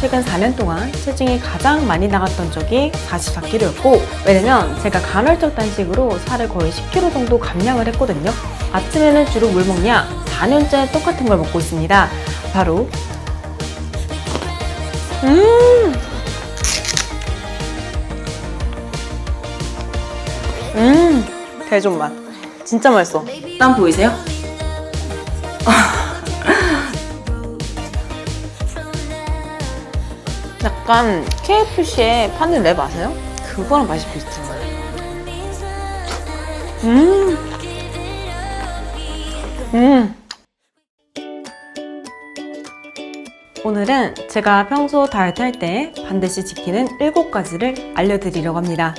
최근 4년 동안 체중이 가장 많이 나갔던 적이 44kg였고 왜냐면 제가 간헐적 단식으로 살을 거의 10kg 정도 감량을 했거든요. 아침에는 주로 물 먹냐? 4년째 똑같은 걸 먹고 있습니다. 바로 음! 음! 대존맛. 진짜 맛있어. 땀 보이세요? 약간 KFC에 파는 랩 아세요? 그거랑 맛이 비슷해요. 음. 음. 오늘은 제가 평소 다이어트 할 때 반드시 지키는 7가지를 알려드리려고 합니다.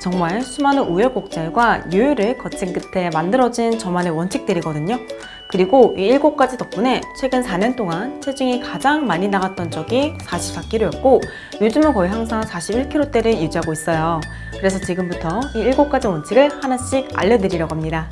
정말 수많은 우여곡절과 요요를 거친 끝에 만들어진 저만의 원칙들이거든요. 그리고 이 7가지 덕분에 최근 4년 동안 체중이 가장 많이 나갔던 적이 44kg였고 요즘은 거의 항상 41kg대를 유지하고 있어요. 그래서 지금부터 이 7가지 원칙을 하나씩 알려드리려고 합니다.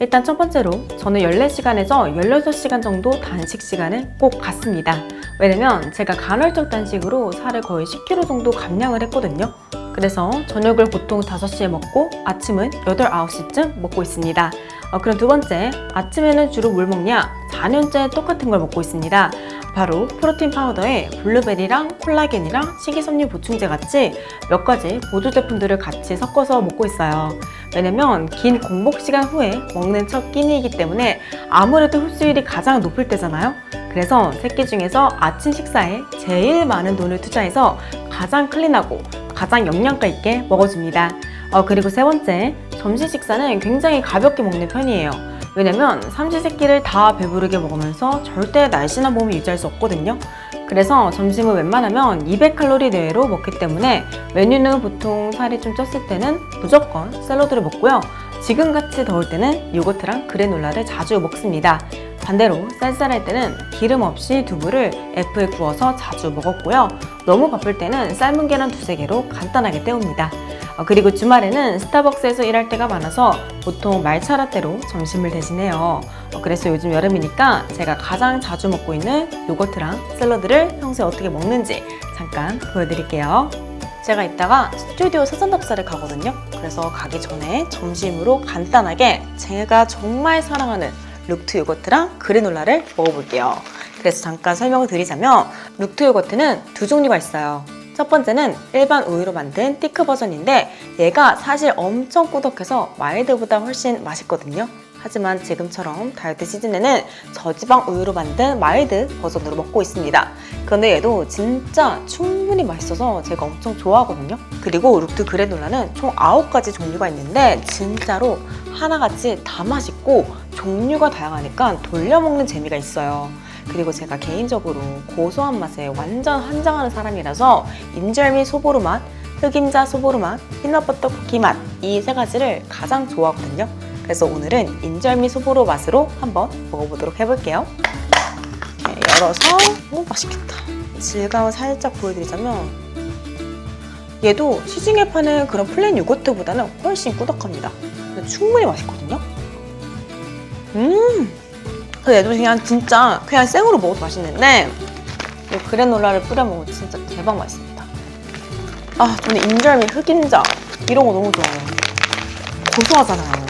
일단 첫 번째로 저는 14시간에서 16시간 정도 단식 시간을 꼭 갖습니다. 왜냐면 제가 간헐적 단식으로 살을 거의 10kg 정도 감량을 했거든요. 그래서 저녁을 보통 5시에 먹고 아침은 8, 9시쯤 먹고 있습니다. 어, 그럼 두 번째, 아침에는 주로 물 먹냐? 4년째 똑같은 걸 먹고 있습니다. 바로 프로틴 파우더에 블루베리랑 콜라겐이랑 식이섬유 보충제 같이 몇 가지 보조 제품들을 같이 섞어서 먹고 있어요. 왜냐면 긴 공복 시간 후에 먹는 첫 끼니이기 때문에 아무래도 흡수율이 가장 높을 때잖아요. 그래서 새끼 중에서 아침 식사에 제일 많은 돈을 투자해서 가장 클린하고 가장 영양가 있게 먹어줍니다. 어, 그리고 세 번째, 점심 식사는 굉장히 가볍게 먹는 편이에요. 왜냐면 삼시세끼를 다 배부르게 먹으면서 절대 날씬한 몸을 유지할 수 없거든요. 그래서 점심을 웬만하면 200칼로리 내외로 먹기 때문에 메뉴는 보통 살이 좀 쪘을 때는 무조건 샐러드를 먹고요. 지금같이 더울 때는 요거트랑 그래놀라를 자주 먹습니다. 반대로 쌀쌀할 때는 기름 없이 두부를 F에 구워서 자주 먹었고요. 너무 바쁠 때는 삶은 계란 두세 개로 간단하게 때웁니다. 어, 그리고 주말에는 스타벅스에서 일할 때가 많아서 보통 말차 라떼로 점심을 대신해요. 어, 그래서 요즘 여름이니까 제가 가장 자주 먹고 있는 요거트랑 샐러드를 평소에 어떻게 먹는지 잠깐 보여드릴게요. 제가 이따가 스튜디오 사전 답사를 가거든요. 그래서 가기 전에 점심으로 간단하게 제가 정말 사랑하는 룩트 요거트랑 그래놀라를 먹어볼게요. 그래서 잠깐 설명을 드리자면 룩트 요거트는 두 종류가 있어요. 첫 번째는 일반 우유로 만든 티크 버전인데 얘가 사실 엄청 꾸덕해서 마일드보다 훨씬 맛있거든요. 하지만 지금처럼 다이어트 시즌에는 저지방 우유로 만든 마일드 버전으로 먹고 있습니다. 그런데 얘도 진짜 충분히 맛있어서 제가 엄청 좋아하거든요. 그리고 룩트 그래놀라는 총 9가지 종류가 있는데 진짜로 하나같이 다 맛있고 종류가 다양하니까 돌려 먹는 재미가 있어요. 그리고 제가 개인적으로 고소한 맛에 완전 환장하는 사람이라서 인절미 소보루 맛, 흑임자 소보루 맛, 피넛버터 쿠키 맛 이 세 가지를 가장 좋아하거든요. 그래서 오늘은 인절미 소보루 맛으로 한번 먹어보도록 해볼게요. 열어서 오 맛있겠다. 질감을 살짝 보여드리자면 얘도 시중에 파는 그런 플레인 요거트보다는 훨씬 꾸덕합니다. 충분히 맛있거든요. 음. 근데 얘도 그냥 진짜 그냥 생으로 먹어도 맛있는데 이 그래놀라를 뿌려 먹으면 진짜 대박 맛있습니다. 아 저는 인절미 흑임자 이런 거 너무 좋아해요. 고소하잖아요.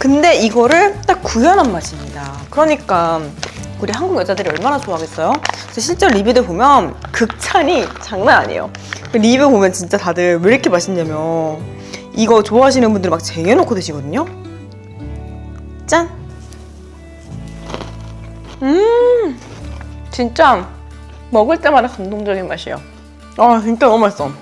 근데 이거를 딱 구현한 맛입니다. 그러니까 우리 한국 여자들이 얼마나 좋아하겠어요? 실제 리뷰들 보면 극찬이 장난 아니에요. 그 리뷰 보면 진짜 다들 왜 이렇게 맛있냐면 이거 좋아하시는 분들 막 쟁여놓고 드시거든요. 짠! 음, 진짜 먹을 때마다 감동적인 맛이에요. 아, 진짜 너무 맛있어.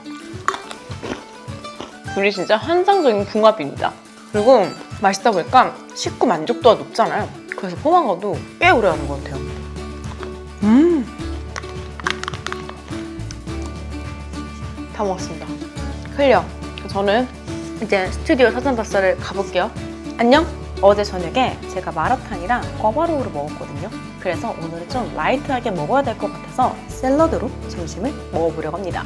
둘이 진짜 환상적인 궁합입니다. 그리고 맛있다 보니까 식구 만족도가 높잖아요. 그래서 포만감도 꽤 오래 가는 것 같아요. 음. 다 먹었습니다. 클리어. 저는 이제 스튜디오 사전 답사를 가볼게요. 안녕! 어제 저녁에 제가 마라탕이랑 꿔바로우를 먹었거든요. 그래서 오늘은 좀 라이트하게 먹어야 될 것 같아서 샐러드로 점심을 먹어보려고 합니다.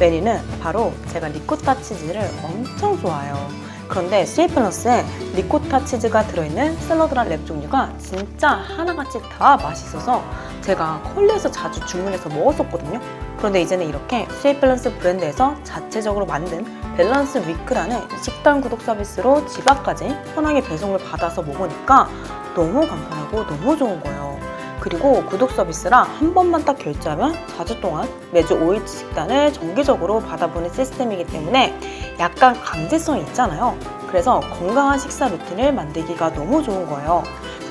메뉴는 바로 제가 리코타 치즈를 엄청 좋아해요. 그런데 스위플러스에 리코타 치즈가 들어있는 샐러드랑 랩 종류가 진짜 하나같이 다 맛있어서 제가 컬리에서 자주 주문해서 먹었었거든요. 그런데 이제는 이렇게 스윗 밸런스 브랜드에서 자체적으로 만든 밸런스 위크라는 식단 구독 서비스로 집 앞까지 편하게 배송을 받아서 먹으니까 너무 간편하고 너무 좋은 거예요. 그리고 구독 서비스라 한 번만 딱 결제하면 4주 동안 매주 5일치 식단을 정기적으로 받아보는 시스템이기 때문에 약간 강제성이 있잖아요. 그래서 건강한 식사 루틴을 만들기가 너무 좋은 거예요.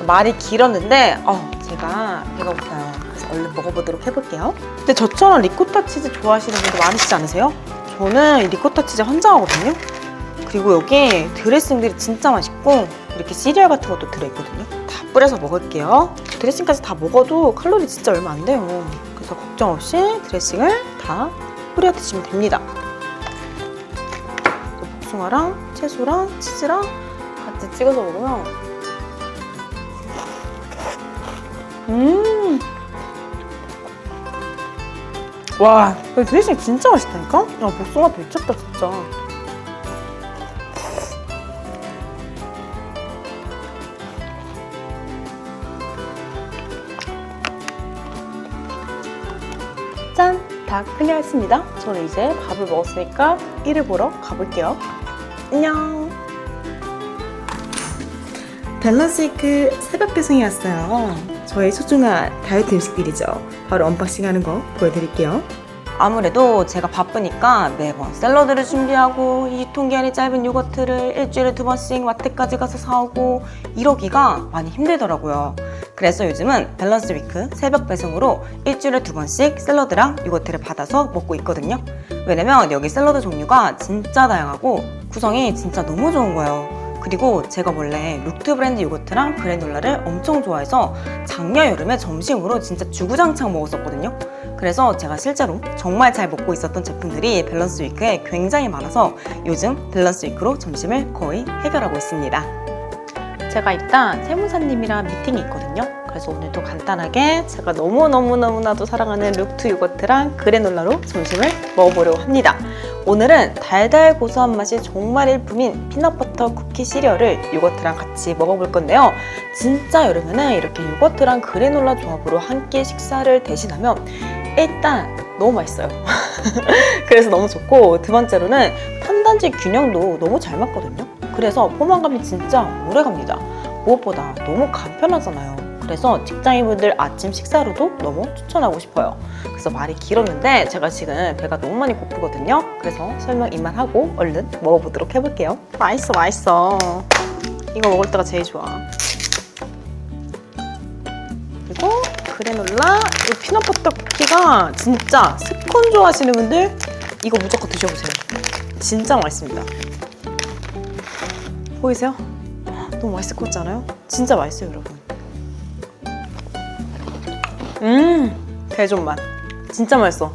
말이 길었는데 어, 제가 배가 고파요. 그래서 얼른 먹어보도록 해볼게요. 근데 저처럼 리코타 치즈 좋아하시는 분들 많으시지 않으세요? 저는 이 리코타 치즈 환장하거든요. 그리고 여기 드레싱들이 진짜 맛있고 이렇게 시리얼 같은 것도 들어있거든요. 다 뿌려서 먹을게요. 드레싱까지 다 먹어도 칼로리 진짜 얼마 안 돼요. 그래서 걱정 없이 드레싱을 다 뿌려 드시면 됩니다. 복숭아랑 채소랑 치즈랑 같이 찍어서 먹으면 음. 와, 이 드레싱 진짜 맛있다니까? 야, 복숭아 미쳤다, 진짜. 다 클리어했습니다. 저는 이제 밥을 먹었으니까 일을 보러 가볼게요. 안녕! 밸런스 위크 새벽 배송이 왔어요. 저의 소중한 다이어트 음식들이죠. 바로 언박싱 하는 거 보여드릴게요. 아무래도 제가 바쁘니까 매번 샐러드를 준비하고 이 유통기한이 짧은 요거트를 일주일에 두 번씩 마트까지 가서 사오고 이러기가 많이 힘들더라고요. 그래서 요즘은 밸런스 위크 새벽 배송으로 일주일에 두 번씩 샐러드랑 요거트를 받아서 먹고 있거든요. 왜냐면 여기 샐러드 종류가 진짜 다양하고 구성이 진짜 너무 좋은 거예요. 그리고 제가 원래 룩트 브랜드 요거트랑 그래놀라를 엄청 좋아해서 작년 여름에 점심으로 진짜 주구장창 먹었었거든요. 그래서 제가 실제로 정말 잘 먹고 있었던 제품들이 밸런스 위크에 굉장히 많아서 요즘 밸런스 위크로 점심을 거의 해결하고 있습니다. 제가 이따 세무사님이랑 미팅이 있거든요. 그래서 오늘도 간단하게 제가 너무너무너무나도 사랑하는 룩트 요거트랑 그래놀라로 점심을 먹어보려고 합니다. 오늘은 달달 고소한 맛이 정말 일품인 피넛버터 쿠키 시리얼을 요거트랑 같이 먹어볼 건데요. 진짜 여름에는 이렇게 요거트랑 그래놀라 조합으로 한 끼 식사를 대신하면 일단 너무 맛있어요. 그래서 너무 좋고 두 번째로는 탄단지 균형도 너무 잘 맞거든요. 그래서 포만감이 진짜 오래 갑니다. 무엇보다 너무 간편하잖아요. 그래서 직장인분들 아침 식사로도 너무 추천하고 싶어요. 그래서 말이 길었는데 제가 지금 배가 너무 많이 고프거든요. 그래서 설명 이만 하고 얼른 먹어보도록 해볼게요. 맛있어, 맛있어. 이거 먹을 때가 제일 좋아. 그리고 그래놀라, 이 피넛버터 쿠키가 진짜 스콘 좋아하시는 분들 이거 무조건 드셔보세요. 진짜 맛있습니다. 보이세요? 너무 맛있을 것 같지 않아요? 진짜 맛있어요, 여러분. 음, 대존맛. 진짜 맛있어.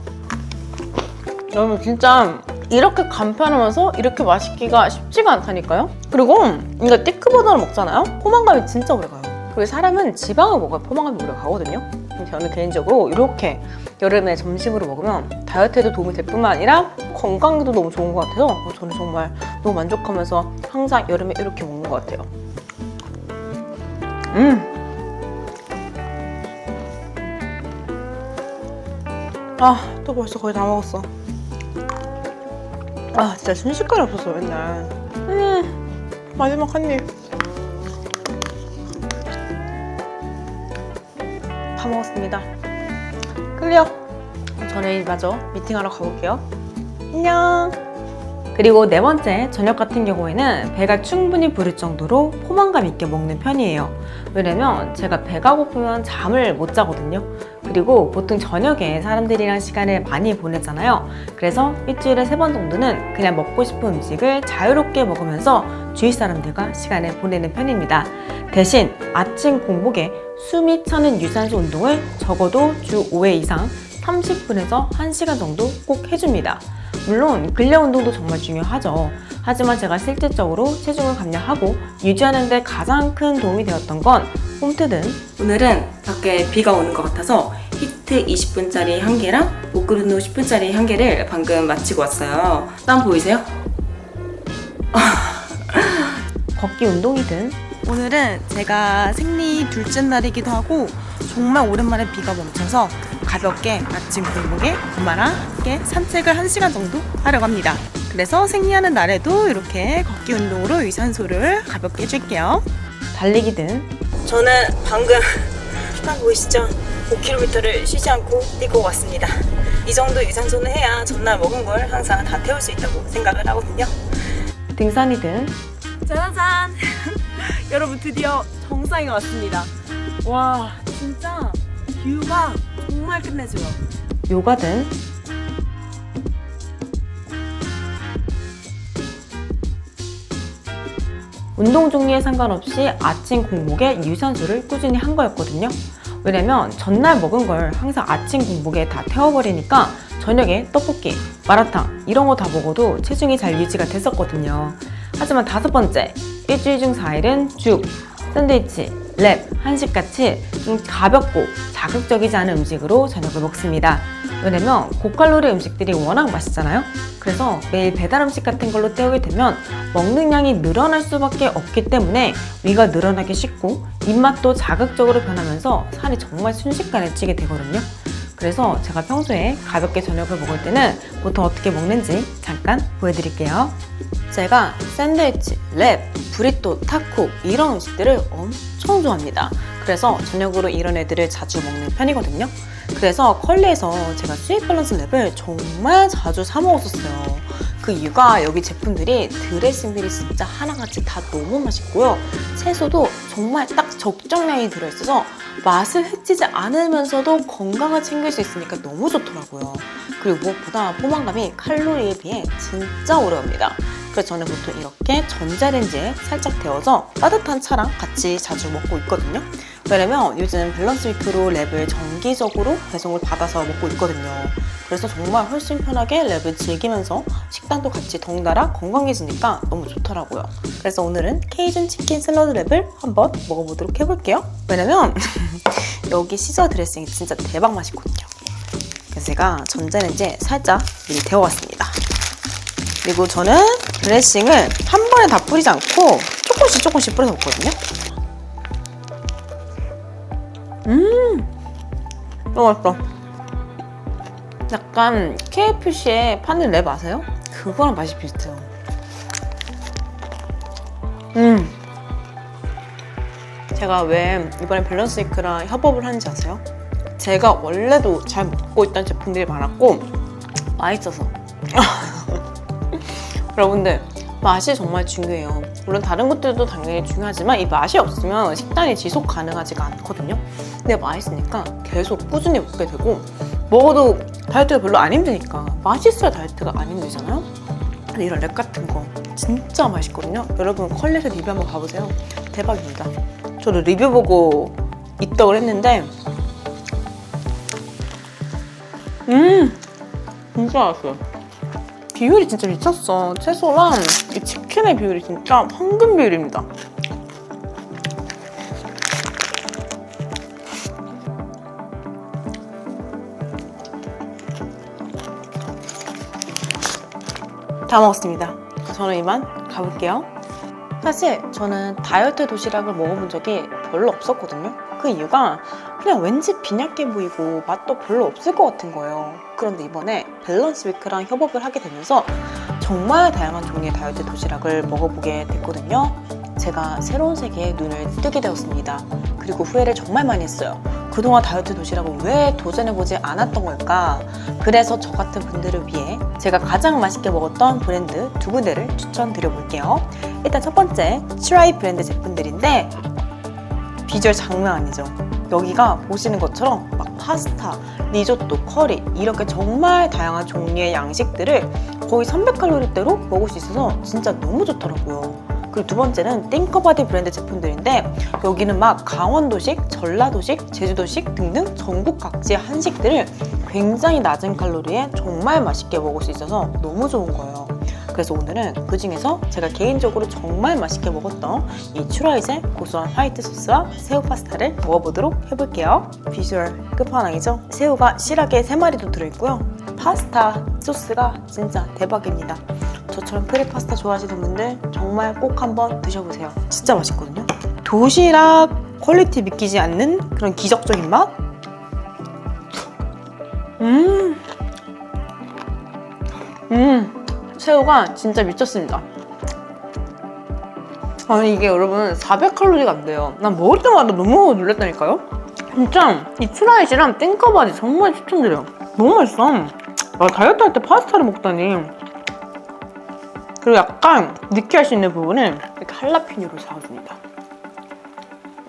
여러분, 진짜 이렇게 간편하면서 이렇게 맛있기가 쉽지가 않다니까요? 그리고 이거 티크버너를 먹잖아요? 포만감이 진짜 오래 가요. 그리고 사람은 지방을 먹어야 포만감이 오래 가거든요. 근데 저는 개인적으로 이렇게 여름에 점심으로 먹으면 다이어트에도 도움이 될 뿐만 아니라 건강에도 너무 좋은 것 같아서 저는 정말 너무 만족하면서 항상 여름에 이렇게 먹는 것 같아요. 음. 아, 또 벌써 거의 다 먹었어. 아, 진짜 순식간에 없었어, 맨날. 음, 마지막 한 입. 다 먹었습니다. 클리어. 저는 마저 미팅하러 가볼게요. 안녕. 그리고 네 번째, 저녁 같은 경우에는 배가 충분히 부를 정도로 포만감 있게 먹는 편이에요. 왜냐면 제가 배가 고프면 잠을 못 자거든요. 그리고 보통 저녁에 사람들이랑 시간을 많이 보내잖아요. 그래서 일주일에 세 번 정도는 그냥 먹고 싶은 음식을 자유롭게 먹으면서 주위 사람들과 시간을 보내는 편입니다. 대신 아침 공복에 숨이 차는 유산소 운동을 적어도 주 5회 이상 30분에서 1시간 정도 꼭 해줍니다. 물론 근력 운동도 정말 중요하죠. 하지만 제가 실질적으로 체중을 감량하고 유지하는 데 가장 큰 도움이 되었던 건 홈트든 오늘은 밖에 비가 오는 것 같아서 히트 20분짜리 한 개랑 목그루노 10분짜리 한 개를 방금 마치고 왔어요. 땀 보이세요? 걷기 운동이든 오늘은 제가 생리 둘째 날이기도 하고 정말 오랜만에 비가 멈춰서 가볍게 아침 골목에 엄마랑 함께 산책을 1시간 정도 하려고 합니다. 그래서 생리하는 날에도 이렇게 걷기 운동으로 유산소를 가볍게 해줄게요. 달리기든 저는 방금 딱 보이시죠? 5km를 쉬지 않고 뛰고 왔습니다. 이 정도 유산소는 해야 전날 먹은 걸 항상 다 태울 수 있다고 생각을 하거든요. 등산이든 짜잔! 여러분 드디어 정상에 왔습니다. 와 진짜 뷰가 정말 끝내줘요. 요가든 운동 종류에 상관없이 아침 공복에 유산소를 꾸준히 한 거였거든요. 왜냐면 전날 먹은 걸 항상 아침 공복에 다 태워버리니까 저녁에 떡볶이, 마라탕 이런 거 다 먹어도 체중이 잘 유지가 됐었거든요. 하지만 다섯 번째, 일주일 중 4일은 죽, 샌드위치, 랩, 한식같이 좀 가볍고 자극적이지 않은 음식으로 저녁을 먹습니다. 왜냐면 고칼로리 음식들이 워낙 맛있잖아요. 그래서 매일 배달 음식 같은 걸로 때우게 되면 먹는 양이 늘어날 수밖에 없기 때문에 위가 늘어나기 쉽고 입맛도 자극적으로 변하면서 살이 정말 순식간에 찌게 되거든요. 그래서 제가 평소에 가볍게 저녁을 먹을 때는 보통 어떻게 먹는지 잠깐 보여드릴게요. 제가 샌드위치, 랩, 브리또, 타코 이런 음식들을 엄청 좋아합니다. 그래서 저녁으로 이런 애들을 자주 먹는 편이거든요. 그래서 컬리에서 제가 스윗 밸런스 랩을 정말 자주 사 먹었었어요. 그 이유가 여기 제품들이 드레싱들이 진짜 하나같이 다 너무 맛있고요. 채소도 정말 딱 적정량이 들어있어서 맛을 해치지 않으면서도 건강을 챙길 수 있으니까 너무 좋더라고요. 그리고 무엇보다 포만감이 칼로리에 비해 진짜 오래 갑니다. 그래서 저는 보통 이렇게 전자레인지에 살짝 데워서 따뜻한 차랑 같이 자주 먹고 있거든요. 왜냐면 요즘 밸런스 위크로 랩을 정기적으로 배송을 받아서 먹고 있거든요. 그래서 정말 훨씬 편하게 랩을 즐기면서 식단도 같이 덩달아 건강해지니까 너무 좋더라고요. 그래서 오늘은 케이준 치킨 샐러드 랩을 한번 먹어보도록 해볼게요. 왜냐면 여기 시저 드레싱이 진짜 대박 맛있거든요. 그래서 제가 전자레인지에 살짝 미리 데워왔습니다. 그리고 저는 드레싱을 한 번에 다 뿌리지 않고 조금씩 조금씩 뿌려서 먹거든요. 음, 너무 맛있어. 약간 KFC에 파는 랩 아세요? 그거랑 맛이 비슷해요. 음. 제가 왜 이번에 밸런스 위크랑 협업을 하는지 아세요? 제가 원래도 잘 먹고 있던 제품들이 많았고 맛있어서 여러분들 맛이 정말 중요해요. 물론 다른 것들도 당연히 중요하지만 이 맛이 없으면 식단이 지속 가능하지가 않거든요. 근데 맛있으니까 계속 꾸준히 먹게 되고 먹어도 다이어트가 별로 안 힘드니까 맛있어야 다이어트가 안 힘들잖아요. 이런 랩 같은 거 진짜 맛있거든요. 여러분 컬렛에 리뷰 한번 가보세요. 대박입니다. 저도 리뷰 보고 입덕을 했는데 음 진짜 맛있어요. 비율이 진짜 미쳤어. 채소랑 이 치킨의 비율이 진짜 황금 비율입니다. 다 먹었습니다. 저는 이만 가볼게요. 사실 저는 다이어트 도시락을 먹어본 적이 별로 없었거든요. 그 이유가 그냥 왠지 빈약해 보이고 맛도 별로 없을 것 같은 거예요. 그런데 이번에 밸런스 위크랑 협업을 하게 되면서 정말 다양한 종류의 다이어트 도시락을 먹어보게 됐거든요. 제가 새로운 세계에 눈을 뜨게 되었습니다. 그리고 후회를 정말 많이 했어요. 그동안 다이어트 도시락을 왜 도전해보지 않았던 걸까? 그래서 저 같은 분들을 위해 제가 가장 맛있게 먹었던 브랜드 두 군데를 추천드려볼게요. 일단 첫 번째, 트라이 브랜드 제품들인데 비주얼 장난 아니죠? 여기가 보시는 것처럼 막 파스타, 리조또, 커리 이렇게 정말 다양한 종류의 양식들을 거의 300칼로리대로 먹을 수 있어서 진짜 너무 좋더라고요. 그리고 두 번째는 띵커바디 브랜드 제품들인데 여기는 막 강원도식, 전라도식, 제주도식 등등 전국 각지의 한식들을 굉장히 낮은 칼로리에 정말 맛있게 먹을 수 있어서 너무 좋은 거예요. 그래서 오늘은 그 중에서 제가 개인적으로 정말 맛있게 먹었던 이 추라이제 고소한 화이트 소스와 새우 파스타를 먹어보도록 해볼게요. 비주얼 끝판왕이죠? 새우가 실하게 3마리도 들어있고요. 파스타 소스가 진짜 대박입니다. 저처럼 프리 파스타 좋아하시는 분들 정말 꼭 한번 드셔보세요. 진짜 맛있거든요. 도시락 퀄리티 믿기지 않는 그런 기적적인 맛? 음. 음. 새우가 진짜 미쳤습니다. 아니 이게 여러분 400칼로리가 안 돼요. 난 먹을 때마다 너무 놀랐다니까요. 진짜 이 프라이즈랑 땡커바지 정말 추천드려요. 너무 맛있어. 아, 다이어트 할 때 파스타를 먹다니. 그리고 약간 느끼할 수 있는 부분은 이렇게 할라피뇨를 잡아줍니다.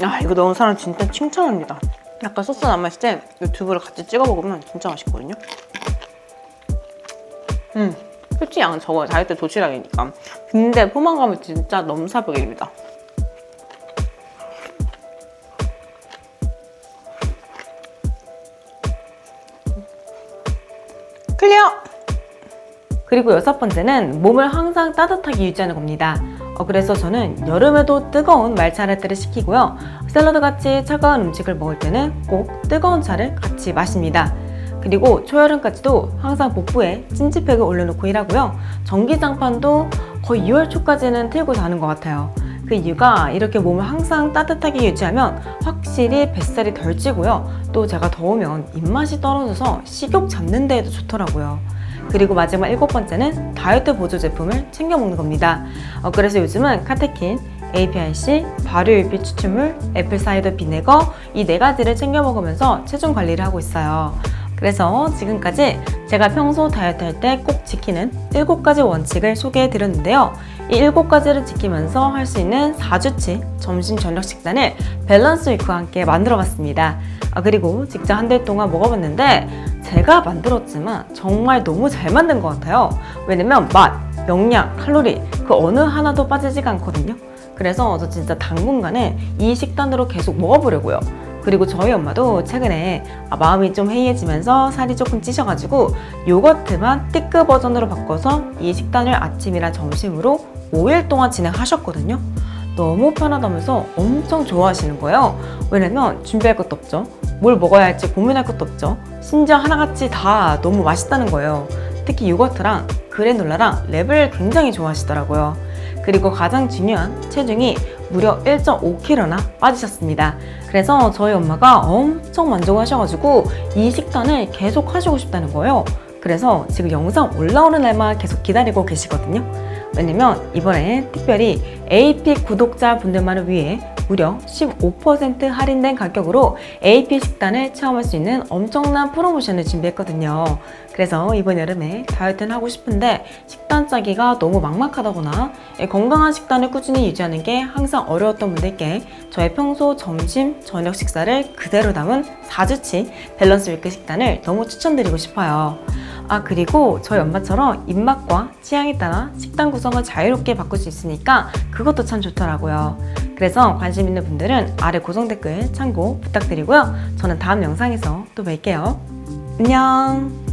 아 이거 넣은 사람 진짜 칭찬합니다. 약간 소스 남았을 때이 두부를 같이 찍어 먹으면 진짜 맛있거든요. 음, 솔직히 양은 적어요. 다이어트 도시락이니까. 근데 포만감은 진짜 넘사벽입니다. 클리어! 그리고 여섯 번째는 몸을 항상 따뜻하게 유지하는 겁니다. 어, 그래서 저는 여름에도 뜨거운 말차라떼를 시키고요. 샐러드 같이 차가운 음식을 먹을 때는 꼭 뜨거운 차를 같이 마십니다. 그리고 초여름까지도 항상 복부에 찜질팩을 올려놓고 일하고요. 전기장판도 거의 2월 초까지는 틀고 자는 것 같아요. 그 이유가 이렇게 몸을 항상 따뜻하게 유지하면 확실히 뱃살이 덜 찌고요. 또 제가 더우면 입맛이 떨어져서 식욕 잡는 데에도 좋더라고요. 그리고 마지막 일곱 번째는 다이어트 보조 제품을 챙겨 먹는 겁니다. 어, 그래서 요즘은 카테킨, API-C, 발효율비 추출물, 애플사이더 비네거 이 네 가지를 챙겨 먹으면서 체중 관리를 하고 있어요. 그래서 지금까지 제가 평소 다이어트 할 때 꼭 지키는 7가지 원칙을 소개해 드렸는데요. 이 7가지를 지키면서 할 수 있는 4주치 점심 저녁 식단을 밸런스 위크와 함께 만들어 봤습니다. 아, 그리고 직접 한 달 동안 먹어봤는데 제가 만들었지만 정말 너무 잘 만든 것 같아요. 왜냐면 맛, 영양, 칼로리 그 어느 하나도 빠지지가 않거든요. 그래서 저 진짜 당분간은 이 식단으로 계속 먹어보려고요. 그리고 저희 엄마도 최근에 아, 마음이 좀 해이해지면서 살이 조금 찌셔가지고 요거트만 T급 버전으로 바꿔서 이 식단을 아침이랑 점심으로 5일 동안 진행하셨거든요. 너무 편하다면서 엄청 좋아하시는 거예요. 왜냐면 준비할 것도 없죠. 뭘 먹어야 할지 고민할 것도 없죠. 심지어 하나같이 다 너무 맛있다는 거예요. 특히 요거트랑 그래놀라랑 랩을 굉장히 좋아하시더라고요. 그리고 가장 중요한 체중이 무려 1.5kg나 빠지셨습니다. 그래서 저희 엄마가 엄청 만족하셔가지고 이 식단을 계속 하시고 싶다는 거예요. 그래서 지금 영상 올라오는 날만 계속 기다리고 계시거든요. 왜냐면 이번에 특별히 AP 구독자 분들만을 위해 무려 15% 할인된 가격으로 AP 식단을 체험할 수 있는 엄청난 프로모션을 준비했거든요. 그래서 이번 여름에 다이어트는 하고 싶은데 식단 짜기가 너무 막막하다거나 건강한 식단을 꾸준히 유지하는 게 항상 어려웠던 분들께 저의 평소 점심, 저녁 식사를 그대로 담은 4주치 밸런스 위크 식단을 너무 추천드리고 싶어요. 아 그리고 저희 엄마처럼 입맛과 취향에 따라 식단 구성을 자유롭게 바꿀 수 있으니까 그것도 참 좋더라고요. 그래서 관심 있는 분들은 아래 고정 댓글 참고 부탁드리고요. 저는 다음 영상에서 또 뵐게요. 안녕.